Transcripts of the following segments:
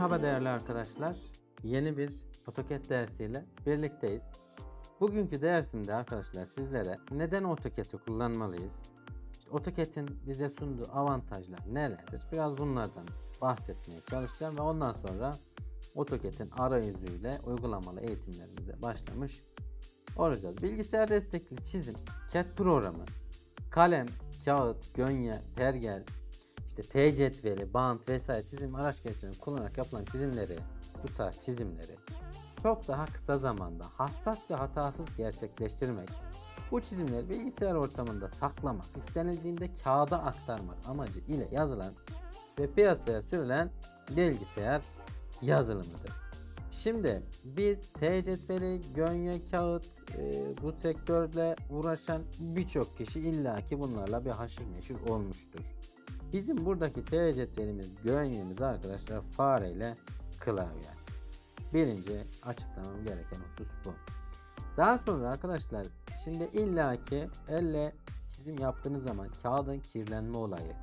Merhaba değerli arkadaşlar. Yeni bir AutoCAD dersiyle birlikteyiz. Bugünkü dersimde arkadaşlar sizlere neden AutoCAD'i kullanmalıyız? İşte AutoCAD'in bize sunduğu avantajlar nelerdir? Biraz bunlardan bahsetmeye çalışacağım ve ondan sonra AutoCAD'in arayüzüyle uygulamalı eğitimlerimize başlamış olacağız. Bilgisayar destekli çizim CAD programı kalem, kağıt, gönye, pergel, işte T cetveli, bant vesaire çizim araç gereçlerini kullanarak yapılan çizimleri, bu tarz çizimleri çok daha kısa zamanda hassas ve hatasız gerçekleştirmek, bu çizimleri bilgisayar ortamında saklamak, istenildiğinde kağıda aktarmak amacı ile yazılan ve piyasaya sürülen bilgisayar yazılımıdır. Şimdi biz T cetveli, gönye kağıt, e, bu sektörle uğraşan birçok kişi illaki bunlarla bir haşır neşir olmuştur. Bizim buradaki T cetvelimiz, gönyemiz arkadaşlar fareyle klavye. Birinci açıklamam gereken husus bu. Daha sonra arkadaşlar şimdi illaki elle çizim yaptığınız zaman kağıdın kirlenme olayı.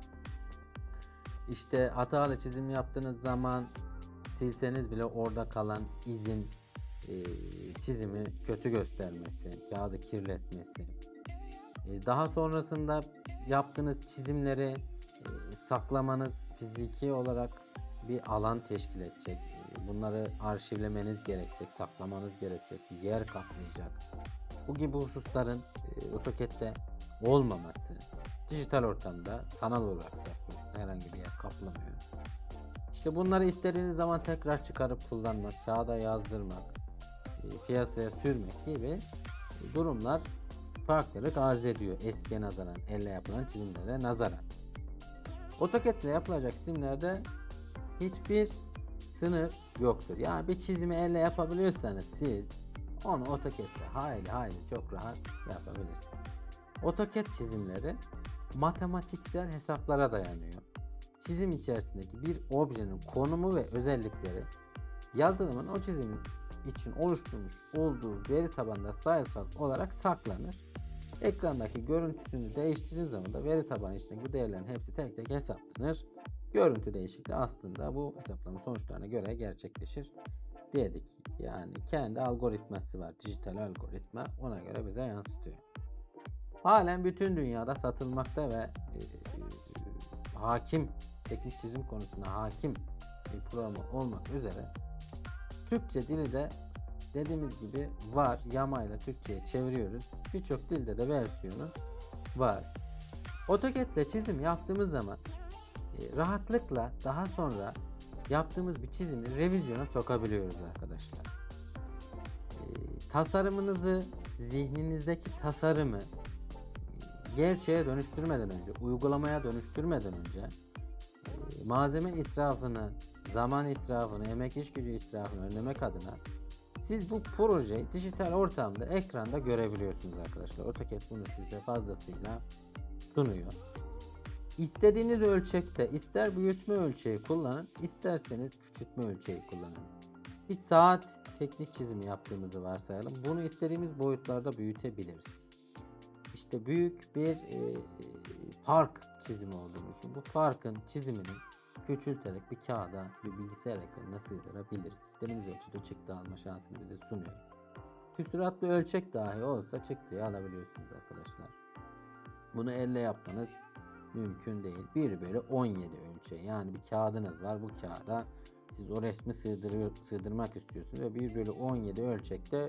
İşte hatalı çizim yaptığınız zaman silseniz bile orada kalan izin e, çizimi kötü göstermesi, kağıdı kirletmesi. E, daha sonrasında yaptığınız çizimleri saklamanız fiziki olarak bir alan teşkil edecek. E, bunları arşivlemeniz gerekecek, saklamanız gerekecek, yer kaplayacak. Bu gibi hususların e, AutoCAD'de olmaması, dijital ortamda sanal olarak saklıyorsunuz. Herhangi bir yer kaplamıyor. İşte bunları istediğiniz zaman tekrar çıkarıp kullanmak, kağıda yazdırmak, e, piyasaya sürmek gibi durumlar farklılık arz ediyor eskiye nazaran, elle yapılan çizimlere nazaran. AutoCAD ile yapılacak çizimlerde hiçbir sınır yoktur. Yani bir çizimi elle yapabiliyorsanız siz onu AutoCAD'de hayli hayli çok rahat yapabilirsiniz. AutoCAD çizimleri matematiksel hesaplara dayanıyor. Çizim içerisindeki bir objenin konumu ve özellikleri yazılımın o çizimin için oluşturmuş olduğu veri tabanında sayısal olarak saklanır. Ekrandaki görüntüsünü değiştirdiğiniz zaman da veri tabanı içindeki bu değerlerin hepsi tek tek hesaplanır. Görüntü değişikliği aslında bu hesaplama sonuçlarına göre gerçekleşir dedik. Yani kendi algoritması var. Dijital algoritma ona göre bize yansıtıyor. Halen bütün dünyada satılmakta ve e, e, hakim teknik çizim konusuna hakim bir programı olmak üzere Türkçe dili de dediğimiz gibi var. Yamayla Türkçe'ye çeviriyoruz. Birçok dilde de versiyonu var. AutoCAD ile çizim yaptığımız zaman e, rahatlıkla daha sonra yaptığımız bir çizimi revizyona sokabiliyoruz arkadaşlar. E, tasarımınızı, zihninizdeki tasarımı e, gerçeğe dönüştürmeden önce, uygulamaya dönüştürmeden önce malzeme israfını, zaman israfını, emek iş gücü israfını önlemek adına siz bu projeyi dijital ortamda ekranda görebiliyorsunuz arkadaşlar. AutoCAD bunu size fazlasıyla sunuyor. İstediğiniz ölçekte ister büyütme ölçeği kullanın, isterseniz küçültme ölçeği kullanın. Bir saat teknik çizimi yaptığımızı varsayalım. Bunu istediğimiz boyutlarda büyütebiliriz. İşte büyük bir e, park çizimi olduğunu düşün. Bu parkın çizimini küçülterek bir kağıda bir bilgisayar ekranına sığdırabiliriz. İstediğimiz ölçüde çıktı alma şansını bize sunuyor. Küsuratlı ölçek dahi olsa çıktıyı alabiliyorsunuz arkadaşlar. Bunu elle yapmanız mümkün değil. 1 bölü 17 ölçeği. Yani bir kağıdınız var. Bu kağıda siz o resmi sığdırmak istiyorsunuz ve 1 bölü 17 ölçekte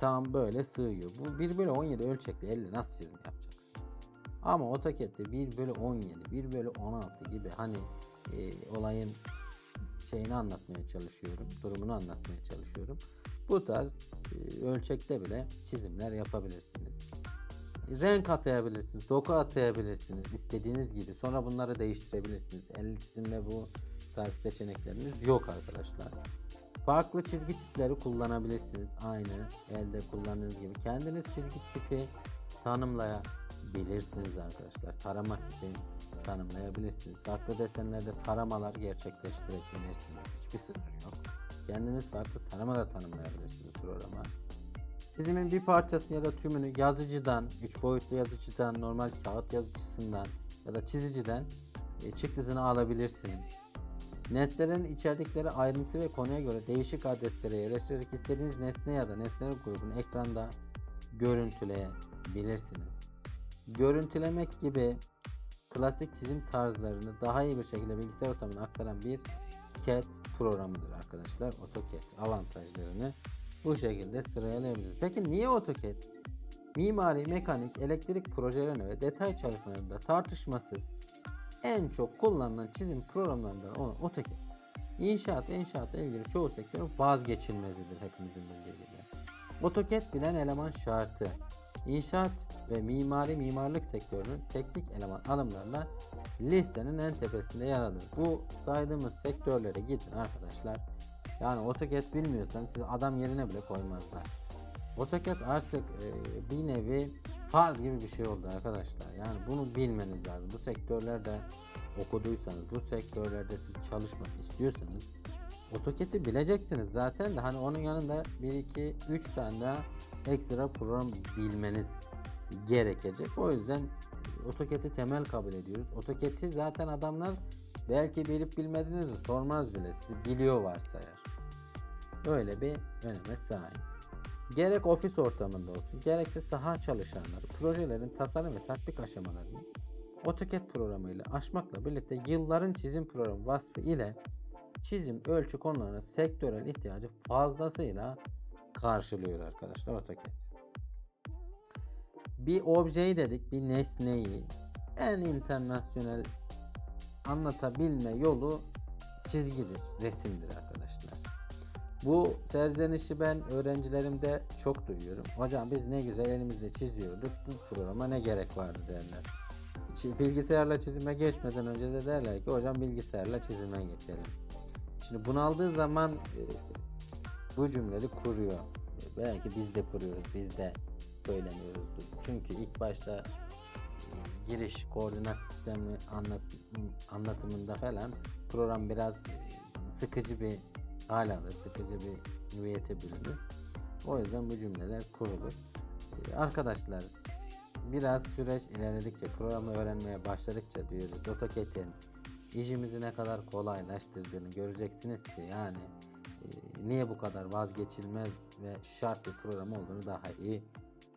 tam böyle sığıyor. Bu 1 bölü 17 ölçekte elle nasıl çizim yapacaksınız? Ama AutoCAD'de 1 bölü 17, 1 bölü 16 gibi hani e, olayın şeyini anlatmaya çalışıyorum. Durumunu anlatmaya çalışıyorum. Bu tarz e, ölçekte bile çizimler yapabilirsiniz. Renk atayabilirsiniz, doku atayabilirsiniz istediğiniz gibi. Sonra bunları değiştirebilirsiniz. El çizimle bu tarz seçenekleriniz yok arkadaşlar. Farklı çizgi tipleri kullanabilirsiniz. Aynı elde kullandığınız gibi. Kendiniz çizgi tipi tanımlayabilirsiniz arkadaşlar. Tarama tipi tanımlayabilirsiniz. Farklı desenlerde taramalar gerçekleştirebilirsiniz. Hiçbir sınır yok. Kendiniz farklı tarama da tanımlayabilirsiniz programa. Çizimin bir parçası ya da tümünü yazıcıdan, 3 boyutlu yazıcıdan, normal kağıt yazıcısından ya da çiziciden e, çıktısını alabilirsiniz. Nesnelerin içerdikleri ayrıntı ve konuya göre değişik adreslere yerleştirerek istediğiniz nesne ya da nesneler grubunu ekranda görüntüleyebilirsiniz. Görüntülemek gibi klasik çizim tarzlarını daha iyi bir şekilde bilgisayar ortamına aktaran bir CAD programıdır arkadaşlar. AutoCAD avantajlarını bu şekilde sıralayabiliriz. Peki niye AutoCAD? Mimari, mekanik, elektrik projelerine ve detay çalışmalarında tartışmasız en çok kullanılan çizim programlarından olan AutoCAD. İnşaat ve inşaatla ilgili çoğu sektörün vazgeçilmezidir hepimizin bildiği gibi. AutoCAD bilen eleman şartı. İnşaat ve mimari mimarlık sektörünün teknik eleman alımlarla listenin en tepesinde yer alır. Bu saydığımız sektörlere gidin arkadaşlar. Yani AutoCAD bilmiyorsanız sizi adam yerine bile koymazlar. AutoCAD artık e, bir nevi farz gibi bir şey oldu arkadaşlar. Yani bunu bilmeniz lazım. Bu sektörlerde okuduysanız, bu sektörlerde siz çalışmak istiyorsanız AutoCAD'i bileceksiniz zaten de hani onun yanında 1 2 3 tane daha ekstra program bilmeniz gerekecek. O yüzden AutoCAD'i temel kabul ediyoruz. AutoCAD'i zaten adamlar belki bilip bilmediğinizi sormaz bile. Sizi biliyor varsayar. Öyle bir öneme sahip. Gerek ofis ortamında olsun, gerekse saha çalışanları, projelerin tasarım ve tatbik aşamalarını AutoCAD programıyla aşmakla birlikte yılların çizim programı vasfı ile çizim ölçü konularına sektörel ihtiyacı fazlasıyla karşılıyor arkadaşlar AutoCAD. Bir objeyi dedik, bir nesneyi en internasyonel anlatabilme yolu çizgidir, resimdir arkadaşlar. Bu serzenişi ben öğrencilerimde çok duyuyorum. Hocam biz ne güzel elimizle çiziyorduk, bu programa ne gerek vardı derler. Bilgisayarla çizime geçmeden önce de derler ki hocam bilgisayarla çizime geçelim. Şimdi bunaldığı zaman e, bu cümleleri kuruyor. Belki biz de kuruyoruz, biz de söylemiyoruzdur. Çünkü ilk başta e, giriş koordinat sistemi anlat, anlatımında falan program biraz e, sıkıcı bir hal alır, sıkıcı bir hüviyete bürünür. O yüzden bu cümleler kurulur. E, Arkadaşlar biraz süreç ilerledikçe, programı öğrenmeye başladıkça diyoruz. AutoCAD'in işimizi ne kadar kolaylaştırdığını göreceksiniz ki yani niye bu kadar vazgeçilmez ve şart bir program olduğunu daha iyi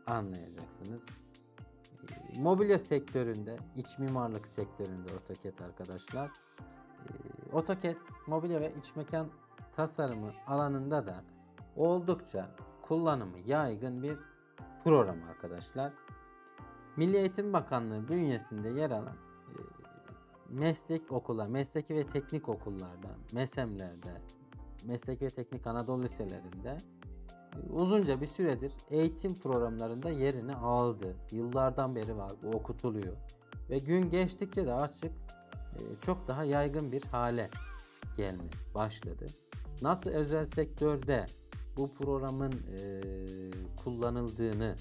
anlayacaksınız. E, Mobilya sektöründe, iç mimarlık sektöründe AutoCAD arkadaşlar. E, AutoCAD mobilya ve iç mekan tasarımı alanında da oldukça kullanımı yaygın bir program arkadaşlar. Milli Eğitim Bakanlığı bünyesinde yer alan e, meslek okullar, mesleki ve teknik okullarda, MESEM'lerde, mesleki ve teknik Anadolu liselerinde e, uzunca bir süredir eğitim programlarında yerini aldı. Yıllardan beri var, bu okutuluyor. Ve gün geçtikçe de artık e, çok daha yaygın bir hale gelmeye başladı. Nasıl özel sektörde bu programın e, kullanıldığını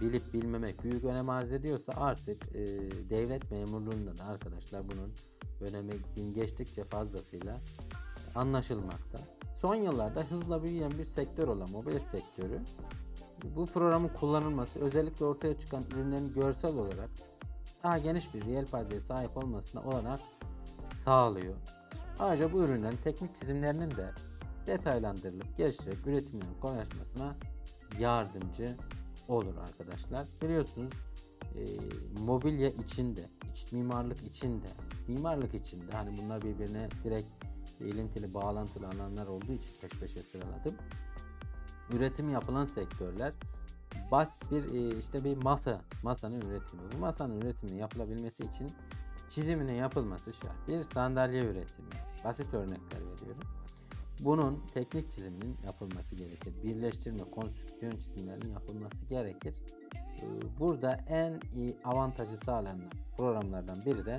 bilip bilmemek büyük önem arz ediyorsa artık devlet memurluğunda da arkadaşlar bunun önemi gün geçtikçe fazlasıyla anlaşılmakta. Son yıllarda hızla büyüyen bir sektör olan mobil sektörü bu programın kullanılması özellikle ortaya çıkan ürünlerin görsel olarak daha geniş bir yelpazeye sahip olmasına olanak sağlıyor. Ayrıca bu ürünlerin teknik çizimlerinin de detaylandırılıp geliştirip üretiminin kolaylaşmasına yardımcı olur arkadaşlar. Biliyorsunuz e, mobilya içinde, iç mimarlık içinde, mimarlık içinde hani bunlar birbirine direkt ilintili, bağlantılı alanlar olduğu için peş peşe sıraladım. Üretim yapılan sektörler basit bir e, işte bir masa, masanın üretimi. Bu masanın üretiminin yapılabilmesi için çiziminin yapılması şart. Bir sandalye üretimi. Basit örnekler veriyorum. Bunun teknik çiziminin yapılması gerekir. Birleştirme, konstrüksiyon çizimlerinin yapılması gerekir. Ee, Burada en iyi avantajı sağlayan programlardan biri de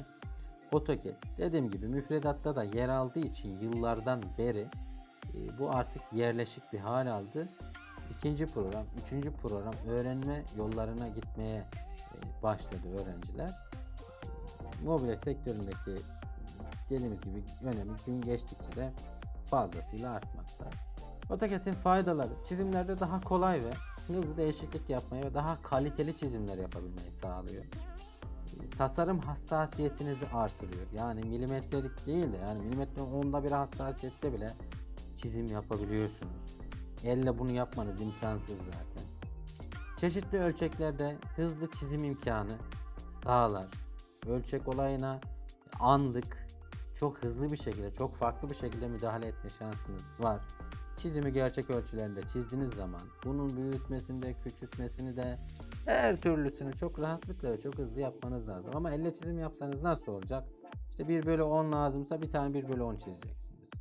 AutoCAD. Dediğim gibi müfredatta da yer aldığı için yıllardan beri e, bu artık yerleşik bir hal aldı. İkinci program, üçüncü program öğrenme yollarına gitmeye e, başladı öğrenciler. Mobilya sektöründeki dediğimiz gibi önemi gün geçtikçe de fazlasıyla artmakta. AutoCAD'in faydaları çizimlerde daha kolay ve hızlı değişiklik yapmayı ve daha kaliteli çizimler yapabilmeyi sağlıyor. Tasarım hassasiyetinizi artırıyor. Yani milimetrelik değil de yani milimetre onda bir hassasiyette bile çizim yapabiliyorsunuz. Elle bunu yapmanız imkansız zaten. Çeşitli ölçeklerde hızlı çizim imkanı sağlar. Ölçek olayına anlık çok hızlı bir şekilde, çok farklı bir şekilde müdahale etme şansınız var. Çizimi gerçek ölçülerinde çizdiğiniz zaman bunun büyütmesinde, küçültmesini de her türlüsünü çok rahatlıkla ve çok hızlı yapmanız lazım. Ama elle çizim yapsanız nasıl olacak? İşte 1 bölü 10 lazımsa bir tane 1 bölü 10 çizeceksiniz.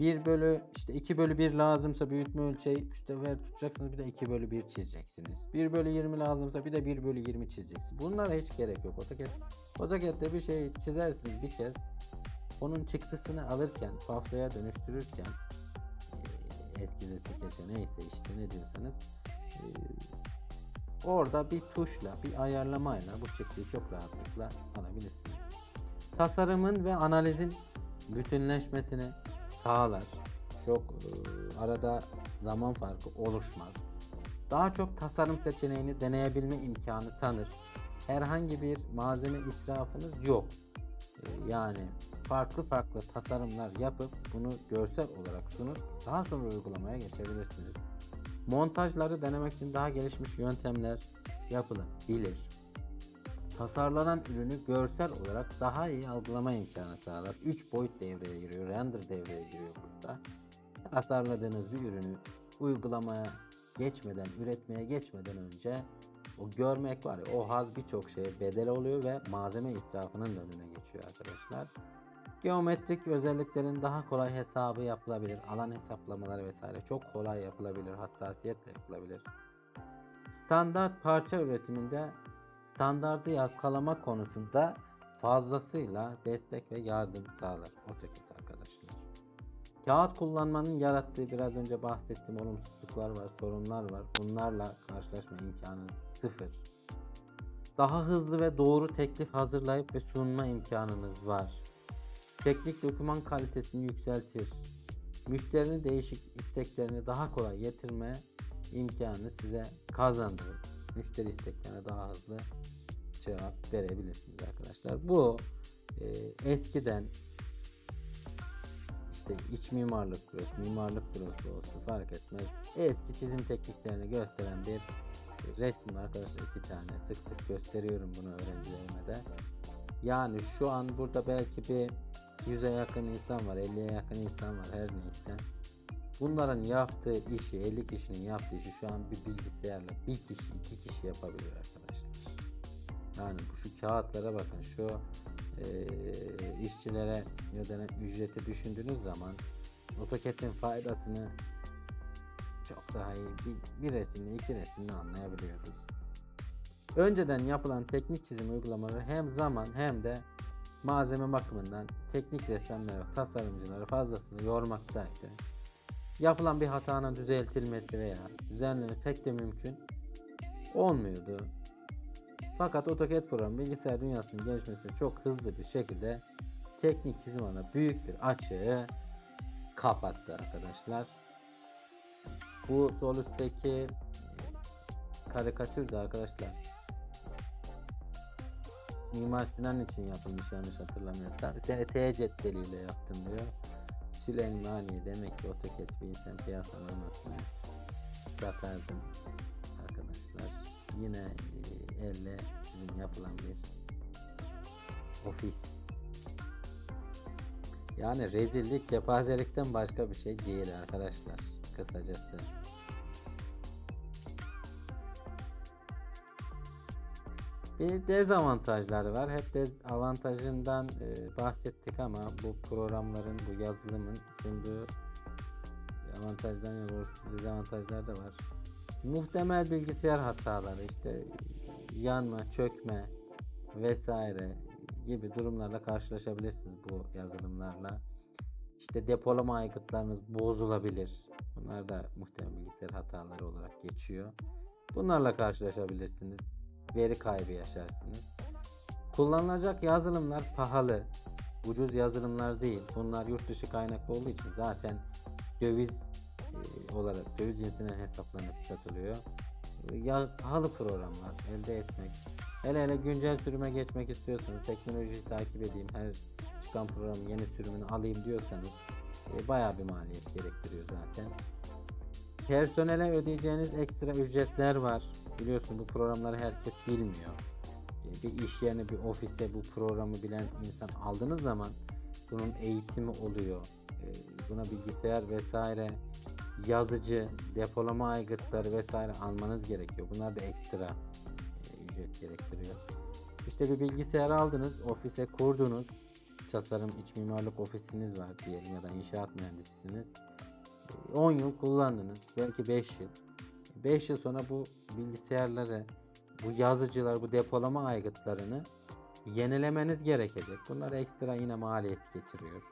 1 bölü işte 2 bölü 1 lazımsa büyütme ölçeği işte ver tutacaksınız bir de 2 bölü 1 çizeceksiniz. 1 bölü 20 lazımsa bir de 1 bölü 20 çizeceksiniz. Bunlara hiç gerek yok. AutoCAD, AutoCAD'de bir şey çizersiniz bir kez. Onun çıktısını alırken, paftaya dönüştürürken eee, eski de skeçe neyse işte ne diyorsanız eee, orada bir tuşla, bir ayarlamayla bu çıktıyı çok rahatlıkla alabilirsiniz. Tasarımın ve analizin bütünleşmesini sağlar. Çok eee, arada zaman farkı oluşmaz. Daha çok tasarım seçeneğini deneyebilme imkanı tanır. Herhangi bir malzeme israfınız yok. Ee, Yani farklı farklı tasarımlar yapıp bunu görsel olarak sunup daha sonra uygulamaya geçebilirsiniz. Montajları denemek için daha gelişmiş yöntemler yapılabilir. Tasarlanan ürünü görsel olarak daha iyi algılama imkanı sağlar. 3 boyut devreye giriyor, render devreye giriyor burada. Tasarladığınız bir ürünü uygulamaya geçmeden, üretmeye geçmeden önce o görmek var ya o haz birçok şeye bedel oluyor ve malzeme israfının önüne geçiyor arkadaşlar. Geometrik özelliklerin daha kolay hesabı yapılabilir. Alan hesaplamaları vesaire çok kolay yapılabilir. Hassasiyetle yapılabilir. Standart parça üretiminde standardı yakalama konusunda fazlasıyla destek ve yardım sağlar AutoCAD arkadaşlar. Kağıt kullanmanın yarattığı biraz önce bahsettiğim olumsuzluklar var, sorunlar var. Bunlarla karşılaşma imkanı sıfır. Daha hızlı ve doğru teklif hazırlayıp ve sunma imkanınız var. Teknik doküman kalitesini yükseltir. Müşterinin değişik isteklerini daha kolay getirme imkanı size kazandırır. Müşteri isteklerine daha hızlı cevap verebilirsiniz arkadaşlar. Bu e, eskiden işte iç mimarlık bürosu, mimarlık bürosu olsun fark etmez. Eski çizim tekniklerini gösteren bir resim arkadaşlar iki tane sık sık gösteriyorum bunu öğrencilerime de. Yani şu an burada belki bir 100'e yakın insan var, 50'ye yakın insan var her neyse. Bunların yaptığı işi, 50 kişinin yaptığı işi şu an bir bilgisayarla bir kişi, iki kişi yapabiliyor arkadaşlar. Yani bu şu kağıtlara bakın, şu eee, işçilere ödenen ücreti düşündüğünüz zaman AutoCAD'in faydasını çok daha iyi bir, bir resimle iki resimle anlayabiliyoruz. Önceden yapılan teknik çizim uygulamaları hem zaman hem de malzeme bakımından teknik ressamları, tasarımcıları fazlasını yormaktaydı. Yapılan bir hatanın düzeltilmesi veya düzenlemesi pek de mümkün olmuyordu. Fakat AutoCAD programı bilgisayar dünyasının gelişmesini çok hızlı bir şekilde teknik çizim alanında büyük bir açığı kapattı arkadaşlar. Bu sol üstteki karikatür de arkadaşlar Mimar Sinan için yapılmış yanlış hatırlamıyorsam. ST cetveliyle yaptım diyor. Süleymaniye demek ki AutoCAD bilsem piyasalamasını satardım arkadaşlar. Yine e, elle çizim yapılan bir ofis. Yani rezillik, kepazelikten başka bir şey değil arkadaşlar. Kısacası. Bir dezavantajları var. Hep dezavantajından e, bahsettik ama bu programların, bu yazılımın sunduğu avantajdan yana oluştuğu dezavantajlar da var. Muhtemel bilgisayar hataları işte yanma, çökme vesaire gibi durumlarla karşılaşabilirsiniz bu yazılımlarla. İşte depolama aygıtlarınız bozulabilir. Bunlar da muhtemel bilgisayar hataları olarak geçiyor. Bunlarla karşılaşabilirsiniz. Veri kaybı yaşarsınız. Kullanılacak yazılımlar pahalı. Ucuz yazılımlar değil. Bunlar yurt dışı kaynaklı olduğu için zaten döviz e, olarak döviz cinsinden hesaplanıp satılıyor. Ya pahalı programlar elde etmek Hele hele güncel sürüme geçmek istiyorsanız, teknolojiyi takip edeyim, her çıkan programın yeni sürümünü alayım diyorsanız e, bayağı bir maliyet gerektiriyor zaten. Personele ödeyeceğiniz ekstra ücretler var. Biliyorsun bu programları herkes bilmiyor. E, Bir iş yerine, bir ofise bu programı bilen insan aldığınız zaman bunun eğitimi oluyor. E, Buna bilgisayar vesaire, yazıcı, depolama aygıtları vesaire almanız gerekiyor. Bunlar da ekstra e, ücret gerektiriyor. İşte bir bilgisayar aldınız, ofise kurdunuz. Tasarım, iç mimarlık ofisiniz var diyelim ya da inşaat mühendisisiniz. E, 10 yıl kullandınız, belki 5 yıl. 5 yıl sonra bu bilgisayarları, bu yazıcılar, bu depolama aygıtlarını yenilemeniz gerekecek. Bunlar ekstra yine maliyet getiriyor.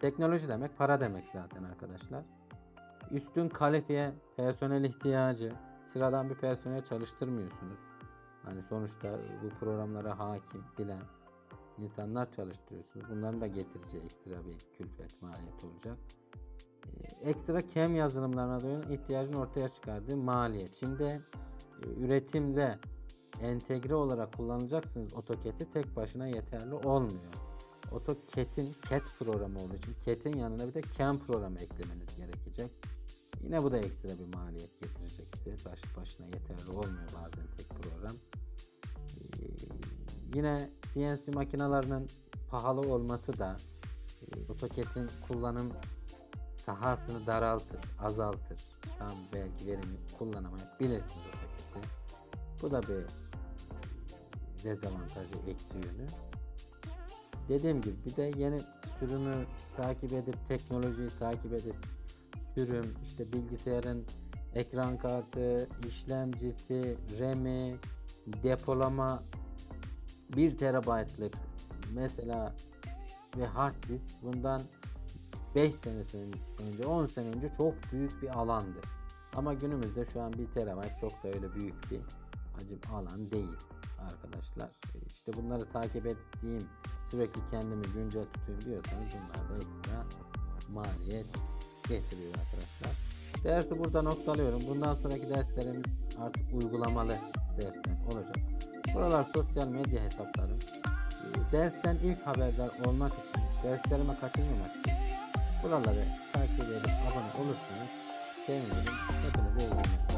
Teknoloji demek para demek zaten arkadaşlar. Üstün kalifiye personel ihtiyacı. Sıradan bir personel çalıştırmıyorsunuz. Hani sonuçta bu programlara hakim, bilen insanlar çalıştırıyorsunuz. Bunların da getireceği ekstra bir külfet maliyet olacak. Ee, Ekstra kem yazılımlarına da ihtiyacın ortaya çıkardığı maliyet. Şimdi e, üretimde entegre olarak kullanacaksınız AutoCAD'i tek başına yeterli olmuyor. AutoCAD'in CAD programı olduğu için CAD'in yanına bir de CAM programı eklemeniz gerekecek. Yine bu da ekstra bir maliyet getirecek size. Baş başına yeterli olmuyor bazen tek program. Ee, yine CNC makinalarının pahalı olması da e, AutoCAD'in kullanım sahasını daraltır, azaltır. Tam belki verimli kullanamayabilirsiniz AutoCAD'i. Bu da bir dezavantajı, eksi yönü. Dediğim gibi bir de yeni sürümü takip edip teknolojiyi takip edip sürüm işte bilgisayarın ekran kartı, işlemcisi, RAM'i, depolama 1 terabaytlık mesela ve hard disk bundan 5 sene önce 10 sene önce çok büyük bir alandı. Ama günümüzde şu an 1 terabayt çok da öyle büyük bir hacim alan değil arkadaşlar. E, İşte bunları takip ettiğim sürekli kendimi güncel tutayım diyorsanız bunlar da ekstra maliyet getiriyor arkadaşlar. Dersi burada noktalıyorum. Bundan sonraki derslerimiz artık uygulamalı dersler olacak. Buralar sosyal medya hesaplarım. E, Dersten ilk haberdar olmak için, derslerimi kaçırmamak için Buraları takip edip abone olursanız sevinirim. Hepinize iyi günler.